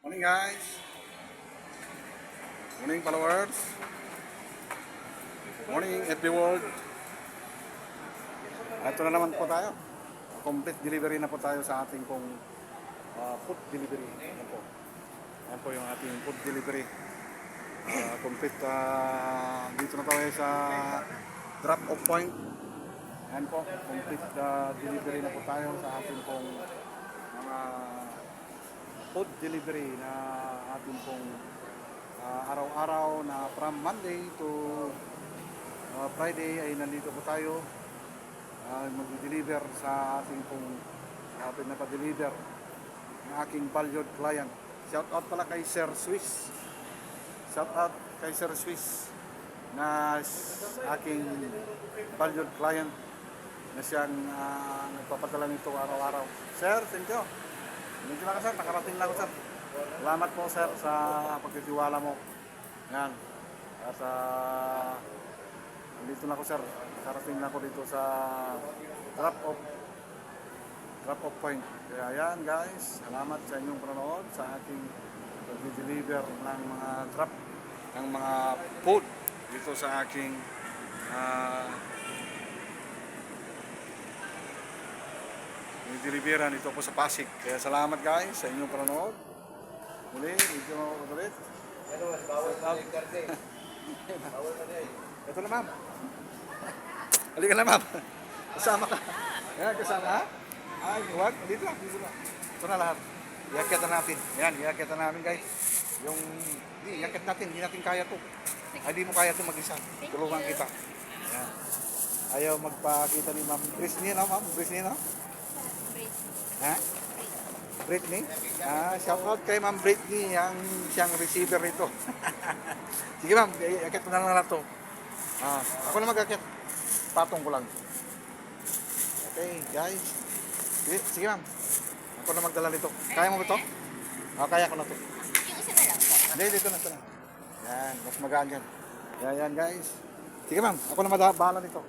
Morning guys. Morning followers. Morning FB World. Ito na naman po tayo. Complete delivery na po tayo sa ating pong ah, food delivery. Yan po. Yan po yung ating food delivery. Ah, complete ah, dito na tayo sa drop off point. Yan po. Complete ah, delivery na po tayo sa ating pong mga food delivery na ating pong ah, araw-araw na from Monday to ah, Friday ay nandito po tayo uh, mag-deliver sa ating pong uh, pinapa-deliver ng aking valued client. Shout out pala kay Sir Swiss. Shout out kay Sir Swiss na aking valued client na siyang ah, nagpapadala nito araw-araw. Sir, thank you. Medyo ka sir, nakarating na ako sir. Salamat po sir sa pagtitiwala mo. Yan. At uh, dito na ako sir. Nakarating na ako dito sa drop off drop off point. Kaya yan guys, salamat sa inyong panonood sa aking pag-deliver ng mga drop ng mga food dito sa aking ah uh, deliveran dito po sa Pasig. Kaya salamat guys sa inyong panonood. Muli, video ulit. Ito na ma'am. Halika na ma'am. Kasama ka. Yan, kasama ha? Ay, huwag. Dito lang, dito lang. Ito na lahat. Iakit na natin. Yan, iakit na namin guys. Yung, di, iakit natin. Hindi natin kaya to. Ay, di mo kaya to mag-isa. Tulungan kita. Yan. Ayaw magpakita ni ma'am Britney, no ma'am? Britney, no? Ha? Britney? Ah, shout out kay Ma'am Britney, ang siyang receiver nito. Sige ma'am, iakit mo na lang na to. Ah, ako na mag-akit. Patong ko lang. Okay, guys. Sige, sige ma'am. Ako na magdala nito. Kaya mo ba ito? Ah, kaya ko na to. Hindi, dito na, ito na. Yan, mas magaan yan. Yan, yan guys. Sige ma'am, ako na mada- bahala nito.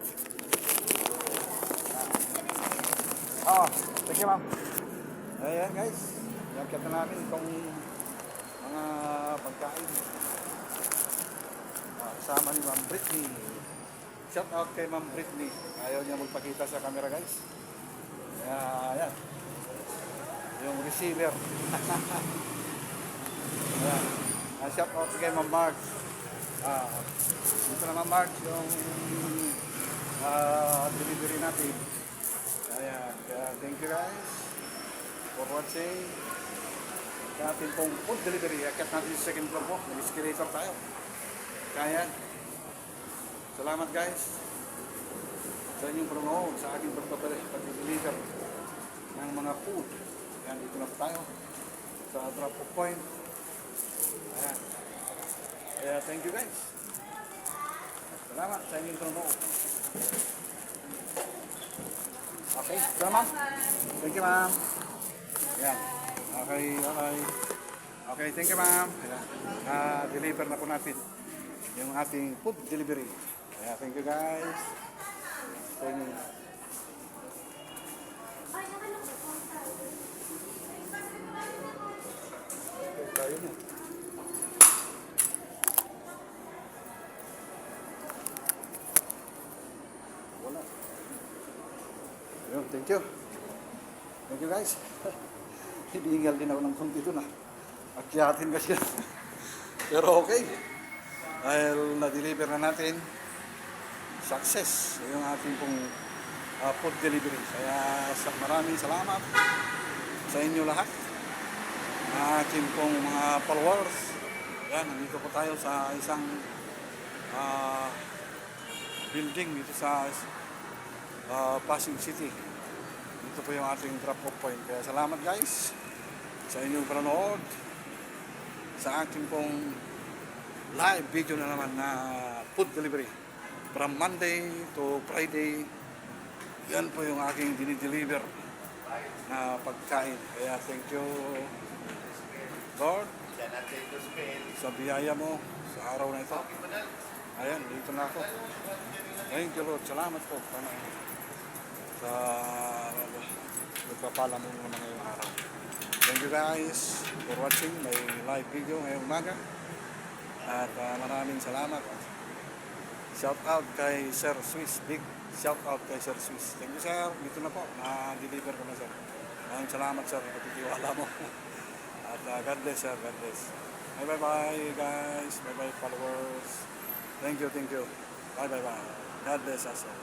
Oo, sige ma'am. Ayan guys, iakit na namin itong mga pagkain. Ah, kasama ni Ma'am Britney. Shout out kay Ma'am Britney. Ayaw niya magpakita sa camera guys. Kaya, ayan. Yung receiver. ayan. Ah, shout out kay Ma'am Mark. Ah, dito na Ma'am Mark yung ah, delivery natin. Ayan. Kaya thank you guys for watching. Sa ating pong food delivery. Akit natin sa second floor po. Nag-escalator tayo. Kaya. Salamat guys. Sa inyong panonood sa aking pag-deliver ng mga food. Ayan, dito na tayo. Sa drop off point. Ayan. Kaya thank you guys. Salamat sa inyong panonood. Okay, so ma'am. Thank you ma'am. Yan. Okay, okay. Okay, thank you ma'am. Ayan. Na-deliver na po natin yung ating food delivery. Kaya thank you guys. So, yun. Yun, thank you. Thank you guys. Hinihingal din ako ng konti doon ah. Akyatin kasi. Pero okay. Dahil na-deliver na natin, success yung ating pong ah, food delivery. Kaya sa maraming salamat sa inyo lahat. Ating pong mga followers. Yan, nandito po tayo sa isang ah, building dito sa ah, Pasig City. Dito po yung ating drop-off point. Kaya salamat guys sa inyong panonood sa ating pong live video na naman na food delivery from Monday to Friday. Yan po yung aking dinideliver na pagkain. Kaya thank you Lord sa biyaya mo sa araw na ito. Ayan, dito na ako. Thank you Lord. Salamat po. Panginoon nagpapala mo naman ngayong araw. Thank you guys for watching my live video ngayong umaga. At ah, maraming salamat. Shout out kay Sir Swiss. Big shout out kay Sir Swiss. Thank you sir. Dito na po. Na-deliver ko na sir. Maraming salamat sir. Kapitiwala mo. At ah, God bless sir. God bless. Bye bye bye guys. Bye bye followers. Thank you. Thank you. Bye bye bye. God bless us all.